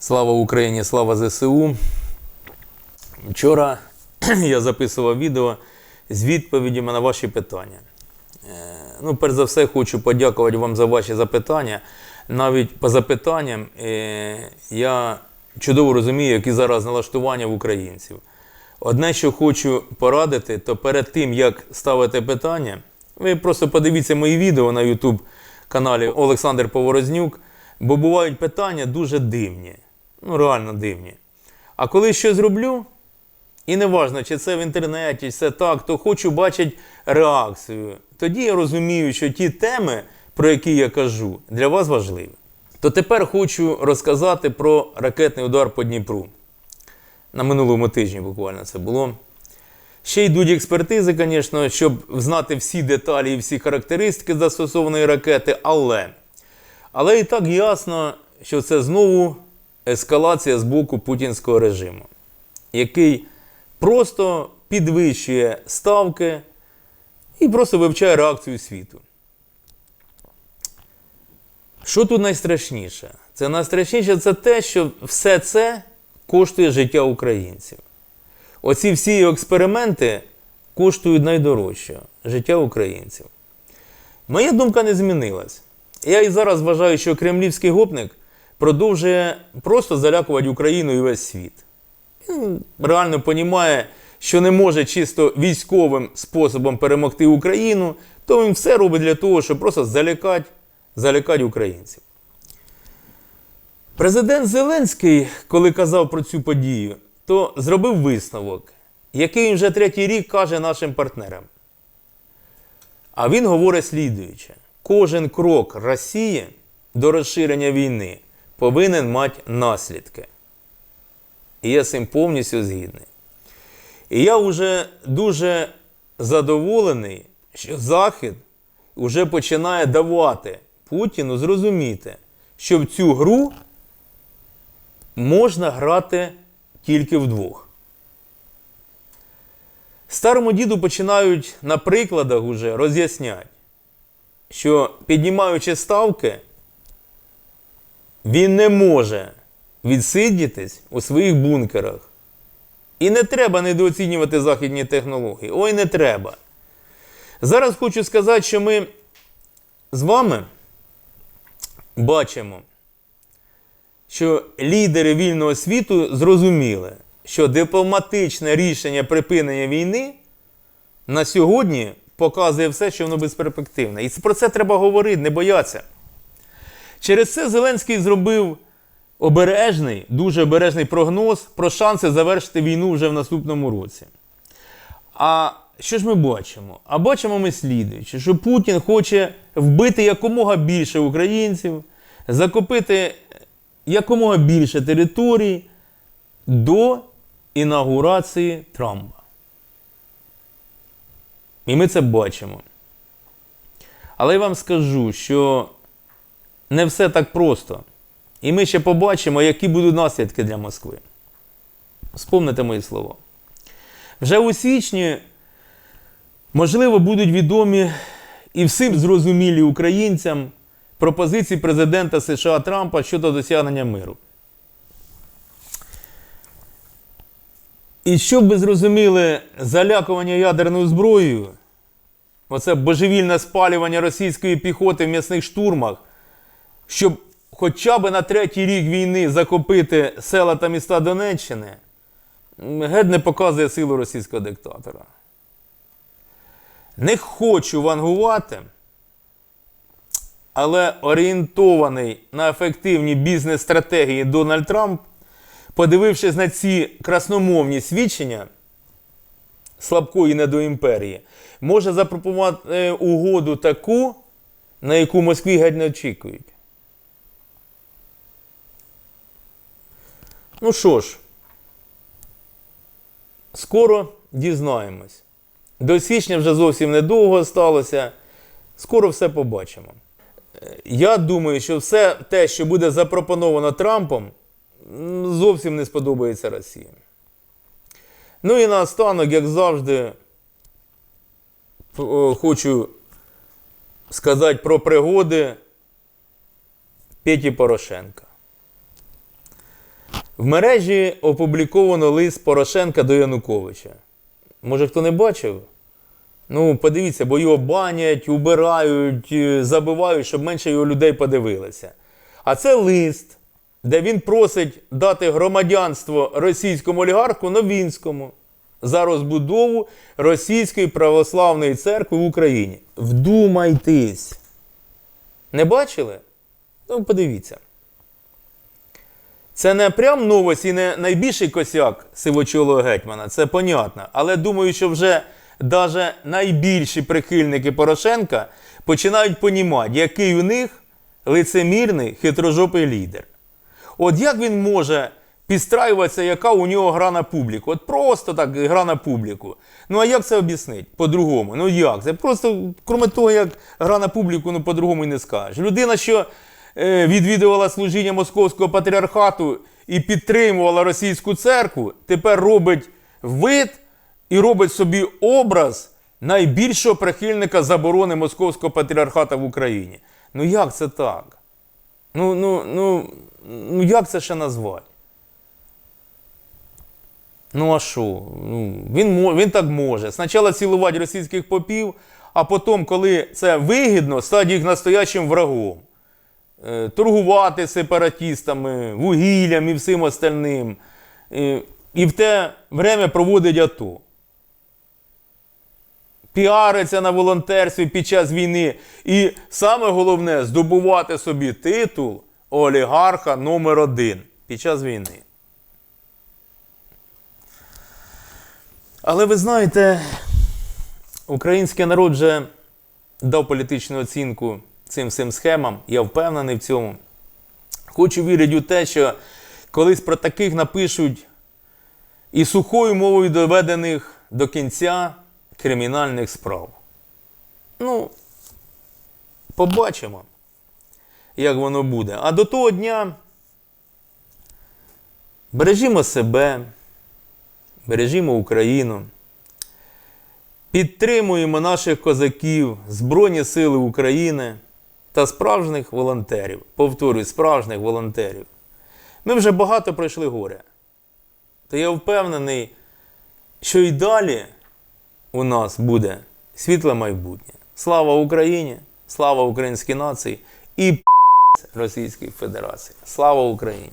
Слава Україні, слава ЗСУ. Вчора я записував відео з відповідями на ваші питання. Е, Ну, перш за все, хочу подякувати вам за ваші запитання. Навіть по запитанням е, я чудово розумію, які зараз налаштування в українців. Одне, що хочу порадити, то перед тим, як ставити питання, ви просто подивіться мої відео на YouTube каналі Олександр Поворознюк, бо бувають питання дуже дивні. Ну, реально дивні. А коли щось зроблю, і не важно, чи це в інтернеті, чи це так, то хочу бачити реакцію. Тоді я розумію, що ті теми, про які я кажу, для вас важливі. То тепер хочу розказати про ракетний удар по Дніпру. На минулому тижні буквально це було. Ще йдуть експертизи, звісно, щоб знати всі деталі і всі характеристики застосованої ракети, але, але і так ясно, що це знову ескалація з боку путінського режиму, який просто підвищує ставки і просто вивчає реакцію світу. Що тут найстрашніше? Це найстрашніше це те, що все це коштує життя українців. Оці всі експерименти коштують найдорожче життя українців. Моя думка не змінилась. Я і зараз вважаю, що кремлівський гопник продовжує просто залякувати Україну і весь світ. Він реально розуміє, що не може чисто військовим способом перемогти Україну, то він все робить для того, щоб просто залякати, залякати українців. Президент Зеленський, коли казав про цю подію, то зробив висновок, який він вже третій рік каже нашим партнерам. А він говорить слідуюче: кожен крок Росії до розширення війни повинен мати наслідки. І я з цим повністю згідний. І я вже дуже задоволений, що Захід вже починає давати Путіну зрозуміти, що в цю гру можна грати тільки вдвох. Старому діду починають на прикладах уже роз'ясняти, що піднімаючи ставки, він не може відсидітись у своїх бункерах. І не треба недооцінювати західні технології. Ой, не треба. Зараз хочу сказати, що ми з вами бачимо, що лідери вільного світу зрозуміли, що дипломатичне рішення припинення війни на сьогодні показує все, що воно безперспективне. І про це треба говорити, не боятися. Через це Зеленський зробив обережний, дуже обережний прогноз про шанси завершити війну вже в наступному році. А що ж ми бачимо? А бачимо ми слідуючи, що Путін хоче вбити якомога більше українців, закупити якомога більше територій до інаугурації Трампа. І ми це бачимо. Але я вам скажу, що не все так просто. І ми ще побачимо, які будуть наслідки для Москви. Спомните мої слова. Вже у січні, можливо, будуть відомі і всім зрозумілі українцям пропозиції президента США Трампа щодо досягнення миру. І щоб ви зрозуміли залякування ядерною зброєю, оце божевільне спалювання російської піхоти в м'ясних штурмах, щоб хоча б на третій рік війни закопити села та міста Донеччини, геть не показує силу російського диктатора. Не хочу вангувати, але орієнтований на ефективні бізнес-стратегії Дональд Трамп, подивившись на ці красномовні свідчення слабкої недоімперії, може запропонувати е, угоду таку, на яку Москві геть не очікують. Ну що ж, скоро дізнаємось. До січня вже зовсім недовго сталося. Скоро все побачимо. Я думаю, що все те, що буде запропоновано Трампом, зовсім не сподобається Росії. Ну і наостанок, як завжди, хочу сказати про пригоди Петі Порошенка. В мережі опубліковано лист Порошенка до Януковича. Може, хто не бачив? Ну, подивіться, бо його банять, убирають, е, забивають, щоб менше його людей подивилося. А це лист, де він просить дати громадянство російському олігарху Новінському за розбудову Російської православної церкви в Україні. Вдумайтесь. Не бачили? Ну, подивіться. Це не прям новость і не найбільший косяк сивочолого гетьмана, це понятно. Але думаю, що вже навіть найбільші прихильники Порошенка починають понімати, який у них лицемірний хитрожопий лідер. От як він може підстраюватися, яка у нього гра на публіку? От просто так гра на публіку. Ну а як це об'яснити? По-другому. Ну як? Це просто, крім того, як гра на публіку, ну по-другому і не скажеш. Людина, що відвідувала служіння московського патріархату і підтримувала російську церкву, тепер робить вид і робить собі образ найбільшого прихильника заборони московського патріархата в Україні. Ну як це так? Ну, ну, ну, ну як це ще назвати? Ну а що? Ну, він, він так може. Спочатку цілувати російських попів, а потім, коли це вигідно, стати їх настоящим врагом. Е, торгувати сепаратістами, вугіллям і всім остальним. І в те время проводить АТО. Піариться на волонтерстві під час війни. І саме головне здобувати собі титул олігарха номер один під час війни. Але ви знаєте, український народ вже дав політичну оцінку цим всім схемам. Я впевнений в цьому. Хочу вірити у те, що колись про таких напишуть і сухою мовою доведених до кінця кримінальних справ. Ну, побачимо, як воно буде. А до того дня бережімо себе, бережімо Україну, підтримуємо наших козаків, Збройні Сили України та справжніх волонтерів. Повторюю, справжніх волонтерів. Ми вже багато пройшли горя. То я впевнений, що і далі у нас буде світле майбутнє. Слава Україні! Слава українській нації і Російській Федерації. Слава Україні!